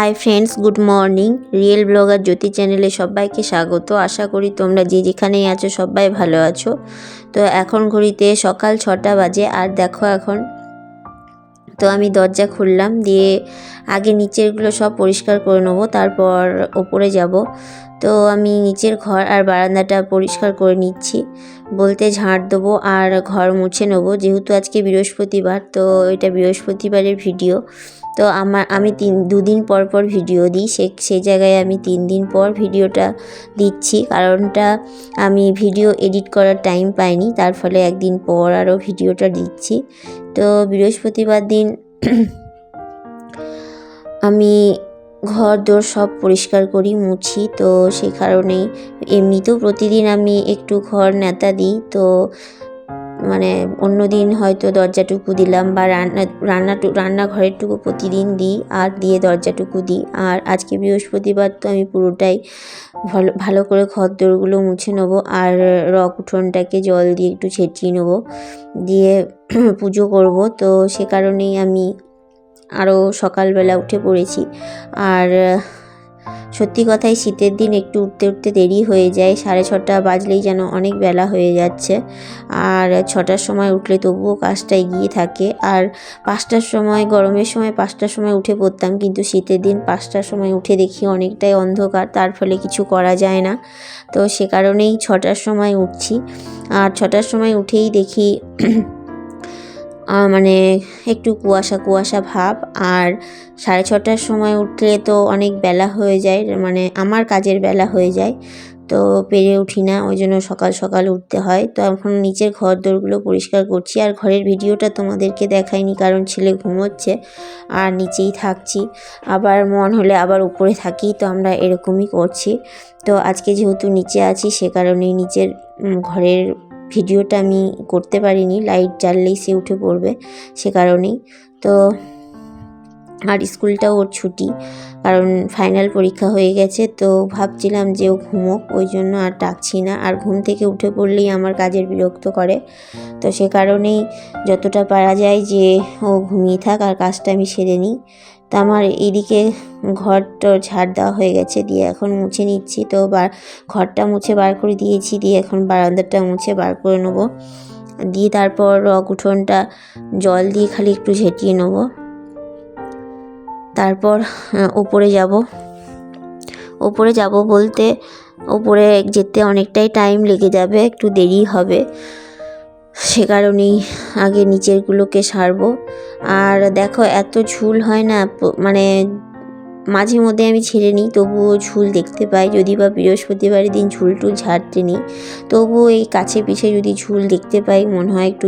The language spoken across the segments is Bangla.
Hi friends, good morning. Real blogger Jyoti চ্যানেলে সবাইকে স্বাগত। আশা করি তোমরা যে যেখানেই আছো সবাই ভালো আছো। তো এখন ঘড়িতে সকাল ছটা বাজে, আর দেখো এখন। তো আমি দরজা খুললাম, দিয়ে আগে নিচেরগুলো সব পরিষ্কার করে নেব, তারপর ওপরে যাব। তো আমি নিচের ঘর আর বারান্দাটা পরিষ্কার করে নিচ্ছি। বলতে ঝাঁট দেবো আর ঘর মুছে নেব, যেহেতু আজকে বৃহস্পতিবার, তো এটা বৃহস্পতিবারের ভিডিও। তো আমার, আমি তিন, দুদিন পর পর ভিডিও দিই। সে সেই জায়গায় আমি তিন দিন পর ভিডিওটা দিচ্ছি। কারণটা আমি ভিডিও এডিট করার টাইম পাইনি। তার ফলে একদিন পর আরও ভিডিওটা দিচ্ছি। তো বৃহস্পতিবার দিন আমি ঘর দোর সব পরিষ্কার করি, মুছি। তো সেই কারণেই এমনিতেও প্রতিদিন আমি একটু ঘর নেতা দিই। তো মানে অন্য দিন হয়তো দরজাটুকু দিলাম বা রান্না, রান্নাটু, রান্নাঘরেরটুকু প্রতিদিন দিই আর দিয়ে দরজাটুকু দিই। আর আজকে বৃহস্পতিবার তো আমি পুরোটাই ভালো ভালো করে ঘর দোরগুলো মুছে নেব আর রক উঠোনটাকে জল দিয়ে একটু ছেঁচিয়ে নেব। দিয়ে পুজো করব। তো সে কারণেই আমি আরও সকালবেলা উঠে পড়েছি। আর সত্যি কথাই শীতের দিন একটু উঠতে উঠতে দেরি হয়ে যায়। সাড়ে ছটা বাজলেই যেন অনেক বেলা হয়ে যাচ্ছে। আর ছটার সময় উঠলে তবুও কাজটা এগিয়ে থাকে। আর পাঁচটার সময়, গরমের সময় পাঁচটার সময় উঠে পড়তাম, কিন্তু শীতের দিন পাঁচটার সময় উঠে দেখি অনেকটাই অন্ধকার, তার ফলে কিছু করা যায় না। তো সে কারণেই ছটার সময় উঠছি। আর ছটার সময় উঠেই দেখি মানে একটু কুয়াশা কুয়াশা ভাব আর সাড়ে ছটার সময় উঠলে তো অনেক বেলা হয়ে যায় মানে আমার কাজের বেলা হয়ে যায়, তো পেরে উঠি না, ওই জন্য সকাল সকাল উঠতে হয়। তো এখন নিচের ঘর দোরগুলো পরিষ্কার করছি আর ঘরের ভিডিওটা তোমাদেরকে দেখাইনি কারণ ছেলে ঘুমোচ্ছে আর নিচেই থাকছি। আবার মন হলে আবার উপরে থাকি, তো আমরা এরকমই করছি। তো আজকে যেহেতু নিচে আছি, সে কারণেই নিচের ঘরের ভিডিওটা আমি করতে পারিনি, লাইট জ্বাললেই সে উঠে পড়বে সে কারণেই। তো আর স্কুলটাও ওর ছুটি, কারণ ফাইনাল পরীক্ষা হয়ে গেছে, তো ভাবছিলাম যে ও ঘুমোক, ওই জন্য আর ডাকছি না। আর ঘুম থেকে উঠে পড়লেই আমার কাজের বিরক্ত করে। তো সে কারণেই যতটা পারা যায় যে ও ঘুমিয়ে থাক, আর কাজটা আমি সেরে নিই। তো আমার এইদিকে ঘরটা ঝাড় দেওয়া হয়ে গেছে, দিয়ে এখন মুছে নিচ্ছি। তো বার, ঘরটা মুছে বার করে দিয়েছি, দিয়ে এখন বারান্দাটা মুছে বার করে নেব। দিয়ে তারপর রক উঠোনটা, জল দিয়ে খালি একটু ঝেঁটিয়ে নেব। তারপর ওপরে যাব। ওপরে যাব বলতে, ওপরে যেতে অনেকটাই টাইম লেগে যাবে, একটু দেরি হবে। সে কারণেই আগে নিচেরগুলোকে সারবো। আর দেখো, এত ঝুল হয় না মানে মাঝে মধ্যে আমি ছেড়ে নিই, তবুও ঝুল দেখতে পাই। যদি বা বৃহস্পতিবারের দিন ঝুল টুল ঝাড়তে নিই, তবুও এই কাছে পিছে যদি ঝুল দেখতে পাই, মনে হয় একটু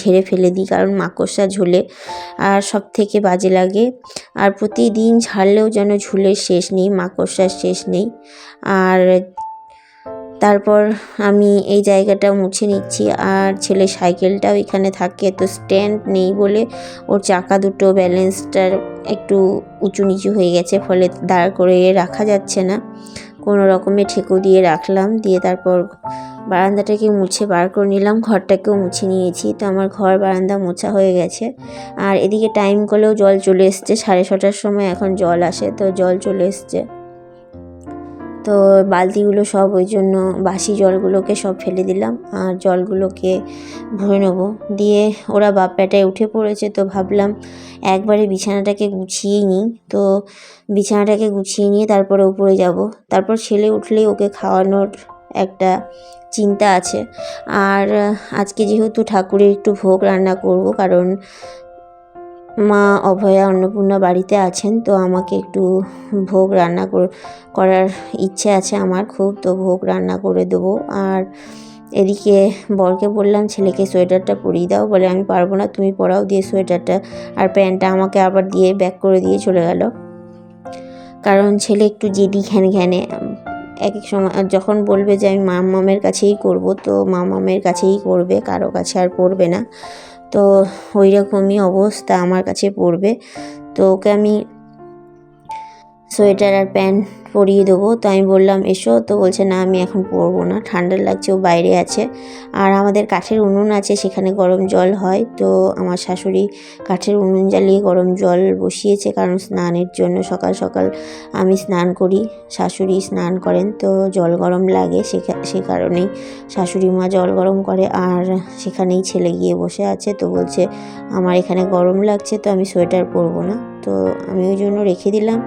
ঝেড়ে ফেলে দিই, কারণ মাকড়সা ঝুলে আর সব থেকে বাজে লাগে। আর প্রতিদিন ঝাড়লেও যেন ঝুলের শেষ নেই, মাকড়সার শেষ নেই। আর তারপর আমি এই জায়গাটা মুছে নিচ্ছি আর ছেলে সাইকেলটাও এখানে থাকে, তো স্ট্যান্ড নেই বলে ওর চাকা দুটো ব্যালেন্সটার একটু উঁচু নিচু হয়ে গেছে, ফলে দাঁড় করে রাখা যাচ্ছে না। কোনো রকমে ঠেকো দিয়ে রাখলাম, দিয়ে তারপর বারান্দাটাকে মুছে বার করে নিলাম, ঘরটাকেও মুছে নিয়েছি। তো আমার ঘর বারান্দা মোছা হয়ে গেছে। আর এদিকে টাইম করলেও জল চলে এসছে, সাড়ে ছটার সময় এখন জল আসে, তো জল চলে এসছে। তো বালতিগুলো সব ওই জন্য বাসি জলগুলোকে সব ফেলে দিলাম আর জলগুলোকে ভরে নেব। দিয়ে ওরা বাপ পেটায় উঠে পড়েছে তো ভাবলাম একবারে বিছানাটাকে গুছিয়েই নিই। তো বিছানাটাকে গুছিয়ে নিয়ে তারপরে উপরে যাব। তারপর ছেলে উঠলেই ওকে খাওয়ানোর একটা চিন্তা আছে। আর আজকে যেহেতু ঠাকুরের একটু ভোগ রান্না করব, কারণ মা অভয়া অন্নপূর্ণা বাড়িতে আছেন, তো আমাকে একটু ভোগ রান্না করার ইচ্ছে আছে আমার খুব, তো ভোগ রান্না করে দেবো। আর এদিকে বরকে বললাম, ছেলেকে সোয়েটারটা পরিয়ে দাও। বলে, আমি পারব না, তুমি পরাও, দিয়ে সোয়েটারটা। আর প্যান্টটা আমাকে আবার দিয়ে ব্যাক করে দিয়ে চলে গেল। কারণ ছেলে একটু জেদি ঘ্যান ঘ্যানে। এক এক সময় যখন বলবে যে আমি মামের কাছেই করব, তো মামের কাছেই করবে, কারও কাছে আর পড়বে না। তো ওই রকমই অবস্থা আমার কাছে পড়বে। তো ওকে আমি সোয়েটার আর প্যান্ট পরিয়ে দেবো। তো আমি বললাম, এসো। তো বলছে, না, আমি এখন পরবো না। ঠান্ডা লাগছে, ও বাইরে আছে। আর আমাদের কাঠের উনুন আছে, সেখানে গরম জল হয়। তো আমার শাশুড়ি কাঠের উনুন জ্বালিয়ে গরম জল বসিয়েছে, কারণ স্নানের জন্য সকাল সকাল আমি স্নান করি। শাশুড়ি স্নান করেন, তো জল গরম লাগে সে কারণেই শাশুড়ি মা জল গরম করে। আর সেখানেই ছেলে গিয়ে বসে আছে, তো বলছে, আমার এখানে গরম লাগছে, তো আমি সোয়েটার পরবো না। তো আমি ওই জন্য রেখে দিলাম।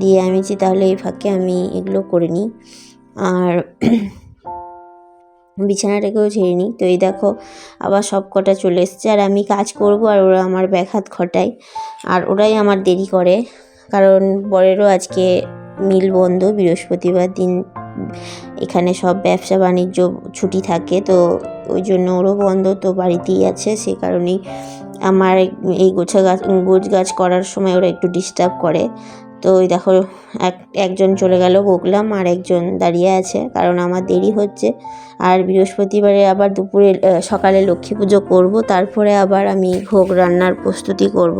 দিয়ে আমি যে, তাহলে এই ফাঁকে আমি এগুলো করে নিই। আর বিছানাটাকেও ছেড়ে নিই। তো এই দেখো, আবার সব কটা চলে এসছে। আর আমি কাজ করব আর ওরা আমার ব্যাঘাত ঘটায়। আর ওরাই আমার দেরি করে। কারণ বরেরও আজকে মিল বন্ধ। বৃহস্পতিবার দিন এখানে সব ব্যবসা বাণিজ্য ছুটি থাকে। তো ওই জন্য ওরও বন্ধ তো বাড়িতেই আছে। সে কারণেই আমার এই গোছা গাছ গোছ গাছ করার সময় ওরা একটু ডিস্টার্ব করে। তো ওই দেখো, এক, একজন চলে গেল বকলাম, আর একজন দাঁড়িয়ে আছে, কারণ আমার দেরি হচ্ছে। আর বৃহস্পতিবারে আবার দুপুরে সকালে লক্ষ্মী পুজো করব, তারপরে আবার আমি ভোগ রান্নার প্রস্তুতি করব।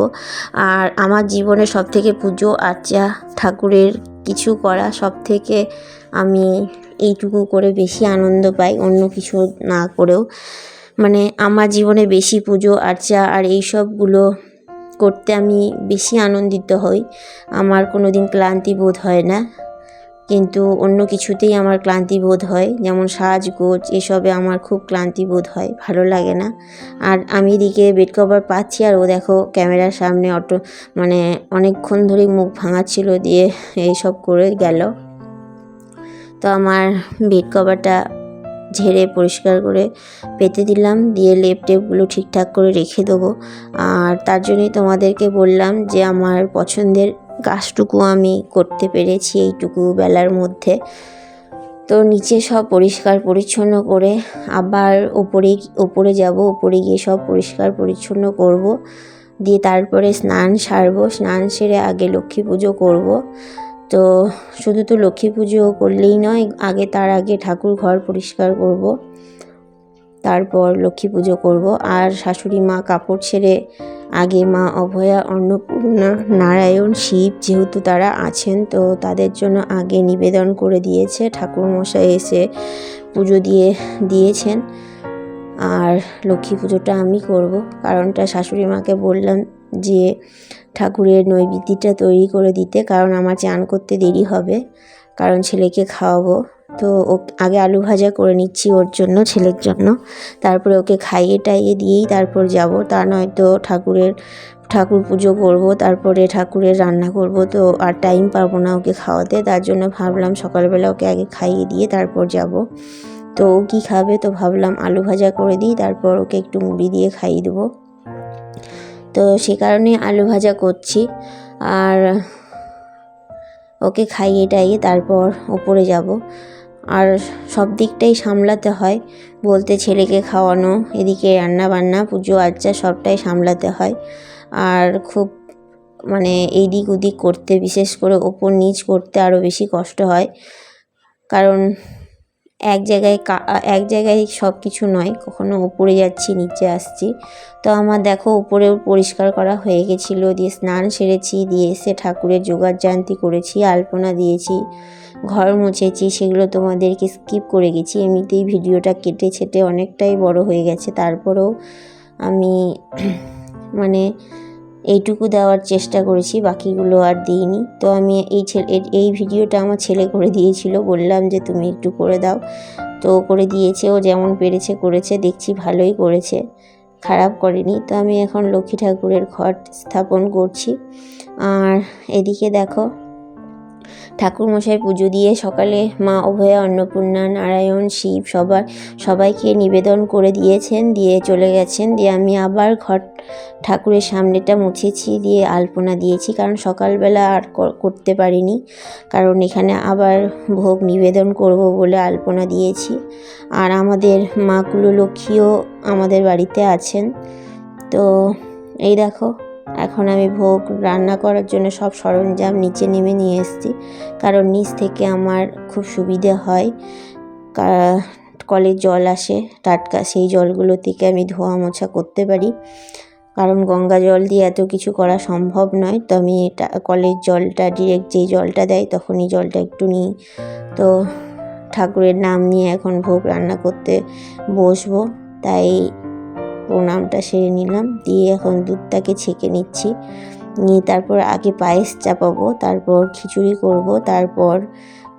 আর আমার জীবনে সব থেকে পুজো আর্চা ঠাকুরের কিছু করা সব থেকে আমি এইটুকু করে বেশি আনন্দ পাই, অন্য কিছু না করেও। মানে আমার জীবনে বেশি পুজো, আর্চা আর এই সবগুলো করতে আমি বেশি আনন্দিত হই। আমার কোনো দিন ক্লান্তি বোধ হয় না। কিন্তু অন্য কিছুতেই আমার ক্লান্তি বোধ হয়। যেমন সাজগোজ, এসবে আমার খুব ক্লান্তি বোধ হয়। ভালো লাগে না। আর আমি এদিকে বেড কভার পাচ্ছি আর ও দেখো ক্যামেরার সামনে অটো মানে অনেকক্ষণ ধরেই মুখ ভাঙাচ্ছিল দিয়ে এইসব করে গেল। তো আমার বেড কভারটা ঝেড়ে পরিষ্কার করে পেতে দিলাম। দিয়ে লেপ টেপগুলো ঠিকঠাক করে রেখে দেবো। আর তার জন্যই তোমাদেরকে বললাম যে, আমার পছন্দের কাজটুকু আমি করতে পেরেছি এইটুকু বেলার মধ্যে। তো নিচে সব পরিষ্কার পরিচ্ছন্ন করে আবার ওপরে ওপরে যাব। ওপরে গিয়ে সব পরিষ্কার পরিচ্ছন্ন করব। দিয়ে তারপরে স্নান সারবো। স্নান সেরে আগে লক্ষ্মী পুজো করব। তো শুধু তো লক্ষ্মী পুজো করলেই নয়, আগে তার আগে ঠাকুর ঘর পরিষ্কার করব, তারপর লক্ষ্মী পুজো করব। আর শাশুড়ি মা কাপড় ছেড়ে আগে মা অভয়া, অন্নপূর্ণা, নারায়ণ, শিব যেহেতু তারা আছেন, তো তাদের জন্য আগে নিবেদন করে দিয়েছে। ঠাকুরমশাই এসে পুজো দিয়ে, দিয়েছেন। আর লক্ষ্মী পুজোটা আমি করব, কারণটা শাশুড়ি মাকে বললাম যে ঠাকুরের নৈবেদ্যটা তৈরি করে দিতে, কারণ আমার চান করতে দেরি হবে, কারণ ছেলেকে খাওয়াবো। তো ও আগে আলু ভাজা করে নিচ্ছি ওর জন্য, ছেলের জন্য। তারপরে ওকে খাইয়ে টাইয়ে দিয়েই তারপর যাব। তা নয়তো ঠাকুরের, ঠাকুর পুজো করব, তারপরে ঠাকুরের রান্না করব। তো আর টাইম পাবো না ওকে খাওয়াতে, তার জন্য ভাবলাম সকালবেলা ওকে আগে খাইয়ে দিয়ে তারপর যাব। তো ও কী খাবে তো ভাবলাম আলু ভাজা করে দিই, তারপর ওকে একটু মুড়ি দিয়ে খাইয়ে দেবো। তো সে কারণে আলু ভাজা করছি। আর ওকে খাইয়ে টাইয়ে তারপর ওপরে যাব। আর সব দিকটাই সামলাতে হয়। বলতে ছেলেকে খাওয়ানো, এদিকে রান্না বান্না পুজো আর্চা সবটাই সামলাতে হয়। আর খুব মানে এই দিক ওদিক করতে, বিশেষ করে ওপর নিচ করতে আরও বেশি কষ্ট হয়। কারণ এক জায়গায় এক জায়গায় সব কিছু নয়, কখনো উপরে যাচ্ছি, নিচে আসছি। তো আমার দেখো উপরেও পরিষ্কার করা হয়ে গেছিল, দিয়ে স্নান সেরেছি, দিয়ে এসে ঠাকুরের জোগাড় জান্তি করেছি, আলপনা দিয়েছি, ঘর মুছেছি, সেগুলো তোমাদেরকে স্কিপ করে গেছি। এমনিতেই ভিডিওটা কেটে ছেটে অনেকটাই বড় হয়ে গেছে, তারপরেও আমি মানে এইটুকু দেওয়ার চেষ্টা করেছি, বাকিগুলো আর দিইনি। তো আমি এই ছেলে, এই ভিডিওটা আমার ছেলে করে দিয়েছিল, বললাম যে তুমি একটু করে দাও। তো করে দিয়েছে, ও যেমন পেরেছে করেছে, দেখছি ভালোই করেছে, খারাপ করেনি। তো আমি এখন লক্ষ্মী ঠাকুরের ঘট স্থাপন করছি। আর এদিকে দেখো ঠাকুরমশাই পুজো দিয়ে সকালে মা অভয়া অন্নপূর্ণা, নারায়ণ, শিব সবার সবাইকে নিবেদন করে দিয়েছেন, দিয়ে চলে গেছেন, দিয়ে আমি আবার ঘর ঠাকুরের সামনেটা মুছেছি, দিয়ে আলপনা দিয়েছি, কারণ সকালবেলা আর করতে পারিনি। কারণ এখানে আবার ভোগ নিবেদন করব বলে আলপনা দিয়েছি। আর আমাদের মা কুললক্ষ্মীও আমাদের বাড়িতে আছেন। তো এই দেখো এখন আমি ভোগ রান্না করার জন্য সব সরঞ্জাম নিচে নেমে নিয়ে এসেছি। কারণ নিচ থেকে আমার খুব সুবিধে হয়। কলের জল আসে, টাটকা সেই জলগুলো থেকে আমি ধোয়া মোছা করতে পারি। কারণ গঙ্গা জল দিয়ে এত কিছু করা সম্ভব নয়। তো আমি এটা, কলের জলটা ডিরেক্ট যেই জলটা দেয় তখনই জলটা একটু নিই। তো ঠাকুরের নাম নিয়ে এখন ভোগ রান্না করতে বসবো। তাই প্রণামটা সেরে নিলাম। দিয়ে এখন দুধটাকে ছেঁকে নিচ্ছি। নিয়ে তারপর আগে পায়েস চাপাবো, তারপর খিচুড়ি করব, তারপর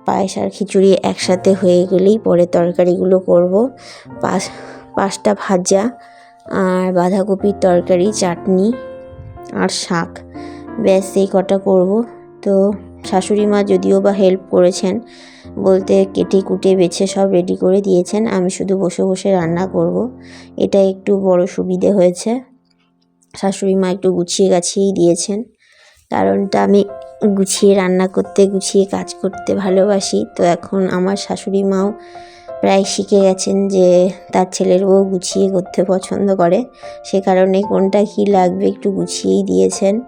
পায়েস আর খিচুড়ি একসাথে হয়ে গেলেই পরে তরকারিগুলো করব। পাঁচ পাঁচটা ভাজা আর বাঁধাকপির তরকারি, চাটনি আর শাক। ব্যাস, এই কটা করব। তো শাশুড়ি মা যদিও বা হেল্প করেছেন বলতে কেটে কুটে বেছে সব রেডি করে দিয়েছেন। আমি শুধু বসে বসে রান্না করব। এটা একটু বড় সুবিধে হয়েছে। শাশুড়ি মা একটু গুছিয়ে গাছিয়েই দিয়েছেন। কারণটা আমি গুছিয়ে রান্না করতে, গুছিয়ে কাজ করতে ভালোবাসি। তো এখন আমার শাশুড়ি মাও প্রায় শিখে গেছেন যে তার ছেলের বউ গুছিয়ে করতে পছন্দ করে। সে কারণে কোনটা কী লাগবে একটু গুছিয়েই দিয়েছেন।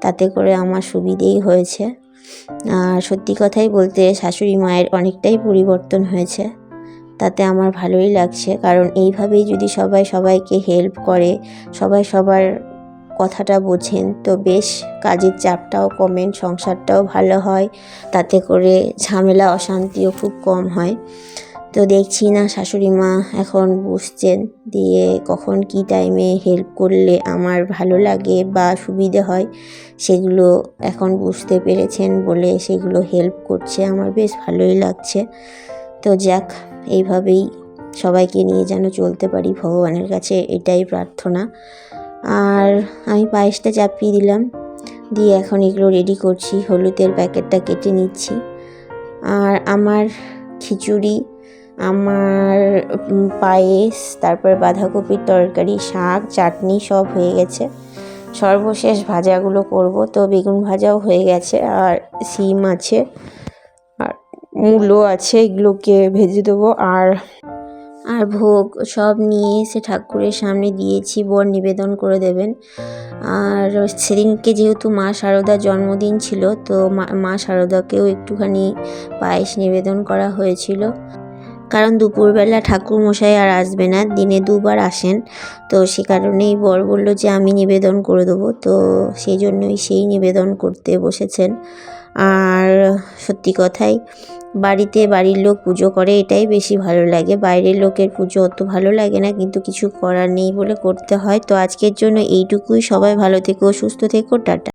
তাতে করে আমার সুবিধেই হয়েছে। আর সত্যি কথাই বলতে শাশুড়ি মায়ের অনেকটাই পরিবর্তন হয়েছে। তাতে আমার ভালোই লাগছে। কারণ এইভাবেই যদি সবাই সবাইকে হেল্প করে, সবাই সবার কথাটা বোঝেন, তো বেশ কাজের চাপটাও কমেন, সংসারটাও ভালো হয়। তাতে করে ঝামেলা, অশান্তিও খুব কম হয়। তো দেখছি না শাশুড়ি মা এখন বসছেন দিয়ে কখন কি টাইমে হেল্প করলে আমার ভালো লাগে বা সুবিধে হয়, সেগুলো এখন বুঝতে পেরেছেন বলে সেগুলো হেল্প করছে। আমার বেশ ভালোই লাগছে। তো যাক, এইভাবেই সবাইকে নিয়ে যেন চলতে পারি ভগবানের কাছে, এটাই প্রার্থনা। আর আমি পায়েসটা চাপিয়ে দিলাম, দিয়ে এখন এগুলো রেডি করছি। হলুদের প্যাকেটটা কেটে নিচ্ছি। আর আমার খিচুড়ি আমার পায়েস, তারপর বাঁধাকপির তরকারি, শাক, চাটনি সব হয়ে গেছে। সর্বশেষ ভাজাগুলো করব। তো বেগুন ভাজাও হয়ে গেছে আর সিম আছে আর মূলো আছে, এগুলোকে ভেজে দেবো। আর আর ভোগ সব নিয়ে এসে ঠাকুরের সামনে দিয়েছি। বর নিবেদন করে দেবেন। আর সেদিনকে যেহেতু মা শারদার জন্মদিন ছিল, তো মা- শারদাকেও একটুখানি পায়েস নিবেদন করা হয়েছিল। কারণ দুপুরবেলা ঠাকুর মশাই আর আসবে না, দিনে দুবার আসেন। তো সে কারণেই বর বলল যে, আমি নিবেদন করে দেবো। তো সেই জন্যই সেই নিবেদন করতে বসেছেন। আর সত্যি কথাই, বাড়িতে বাড়ির লোক পুজো করে, এটাই বেশি ভালো লাগে। বাইরের লোকের পুজো অত ভালো লাগে না, কিন্তু কিছু করার নেই বলে করতে হয়। তো আজকের জন্য এইটুকুই। সবাই ভালো থেকো, সুস্থ থেকো, টাটা।